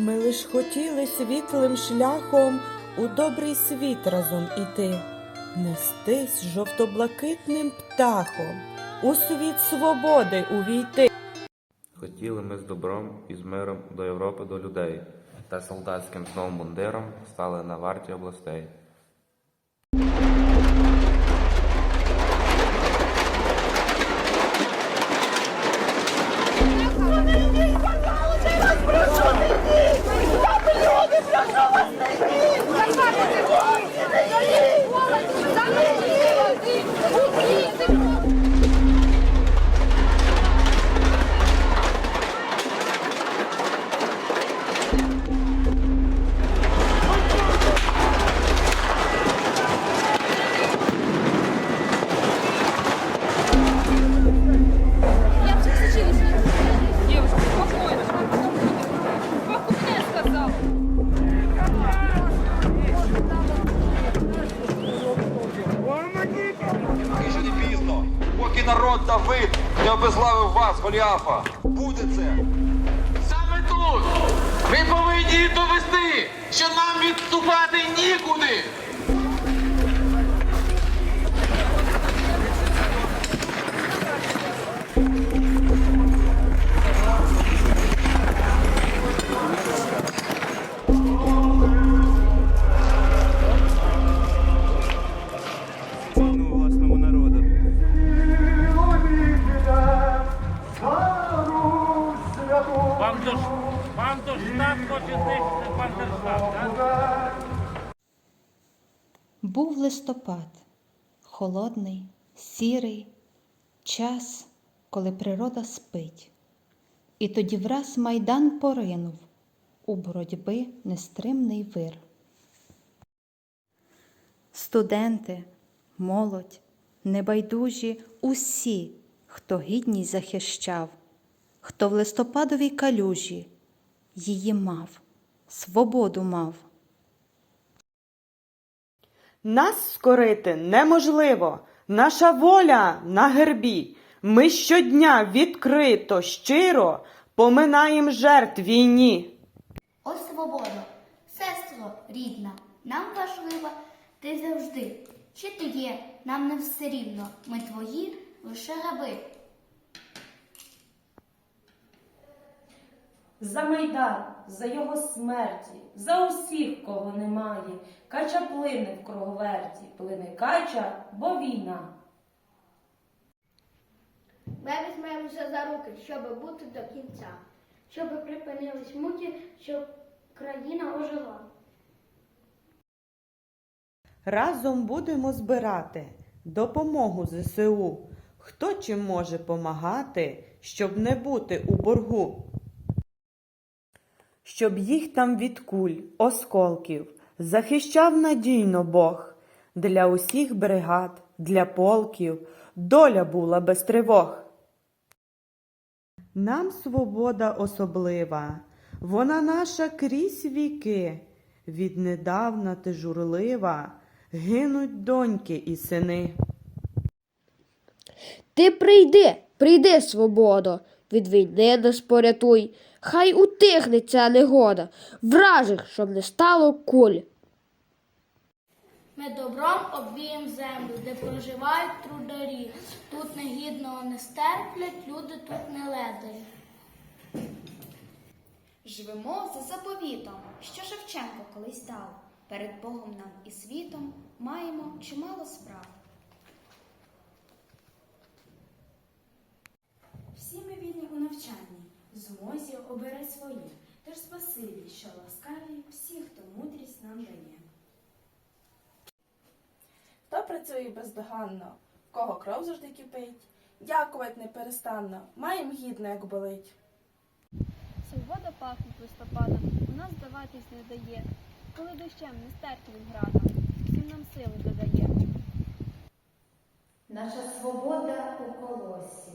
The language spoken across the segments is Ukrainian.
Ми лиш хотіли світлим шляхом у добрий світ разом іти, нестись жовто-блакитним птахом, у світ свободи увійти. Хотіли ми з добром і з миром до Європи, до людей, та солдатським знову мундиром стали на варті областей. Я Голіафа. Буде це. Саме тут ми повинні довести, що нам відступати нікуди. Був листопад, холодний, сірий, час, коли природа спить. І тоді враз майдан поринув у боротьби нестримний вир. Студенти, молодь, небайдужі усі, хто гідність захищав, хто в листопадовій калюжі її мав, свободу мав. Нас скорити неможливо, наша воля на гербі. Ми щодня відкрито, щиро поминаєм жертв війні. О свободо, сестро рідна, нам важлива ти завжди. Чи ти є, нам не все рівно, ми твої лише раби. За Майдан, за його смерті, за усіх, кого немає. Кача плине в круговерті, плине кача, бо війна. Ми візьмемося за руки, щоб бути до кінця, щоб припинились муки, щоб країна ожила. Разом будемо збирати допомогу ЗСУ. Хто чим може помагати, щоб не бути у боргу? Щоб їх там від куль, осколків захищав надійно Бог. Для усіх бригад, для полків доля була без тривог. Нам свобода особлива, вона наша крізь віки. Віднедавна ти журлива, гинуть доньки і сини. Ти прийди, прийди, свободо, від війни нас порятуй, хай утихне ця негода, вражих, щоб не стало куль. Ми добром обвієм землю, де проживають трударі. Тут негідного не стерплять, люди тут не ледарі. Живемо за заповітом, що Шевченко колись дав. Перед Богом нам і світом маємо чимало справ. Всі ми вільні у навчанні, змозі обирай своє. Тож спасибі, що ласкаві всі, хто мудрість нам дає. Хто працює бездоганно, в кого кров завжди кипить, дякувати неперестанно, маєм гідно, як болить. Свобода пахне листопадом, у нас здаватись не дає, коли дощем нестерпним градом, всім нам сили додає. Наша свобода у колосі,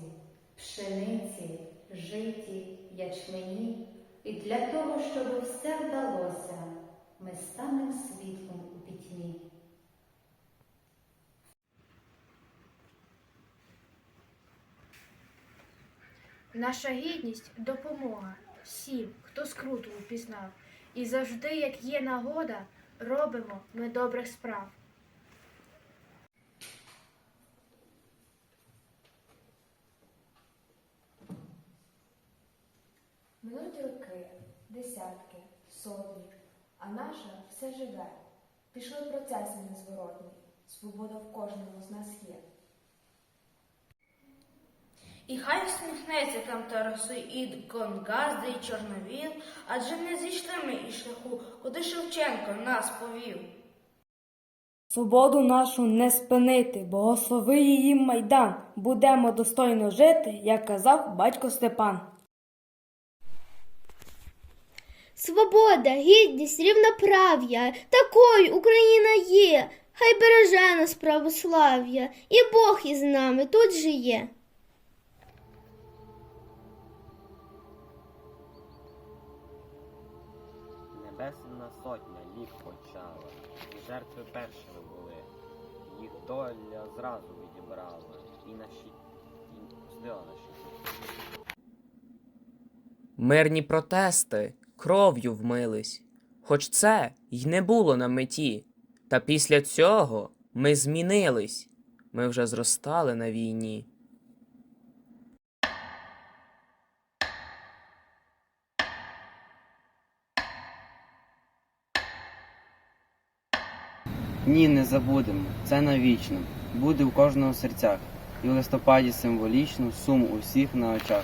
пшениці, житі, ячмені. І для того, щоб все вдалося, ми станемо світлом у пітьмі. Наша гідність допомога, всім, хто скруту упізнав. І завжди, як є нагода, робимо ми добрих справ. Минуть роки, десятки, сотні, а наша все живе. Пішли процеси незворотні. Свобода в кожному з нас є. І хай всміхнеться там Тараси і Гонгазди, і Чорновіл, адже не зійшли ми із шляху, куди Шевченко нас повів. Свободу нашу не спинити, благослови її майдан. Будемо достойно жити, як казав батько Степан. Свобода, гідність, рівноправ'я, такою Україна є. Хай береже нас православ'я, і Бог із нами тут же є. Небесна сотня ліг почала, і жертви першими були. Їх доля зразу відібрала, і наші і пустила наші. Мирні протести кров'ю вмились, хоч це й не було на меті. Та після цього ми змінились, ми вже зростали на війні. Ні, не забудемо, це навічно. Буде в кожного серцях, і в листопаді символічно сум у всіх на очах.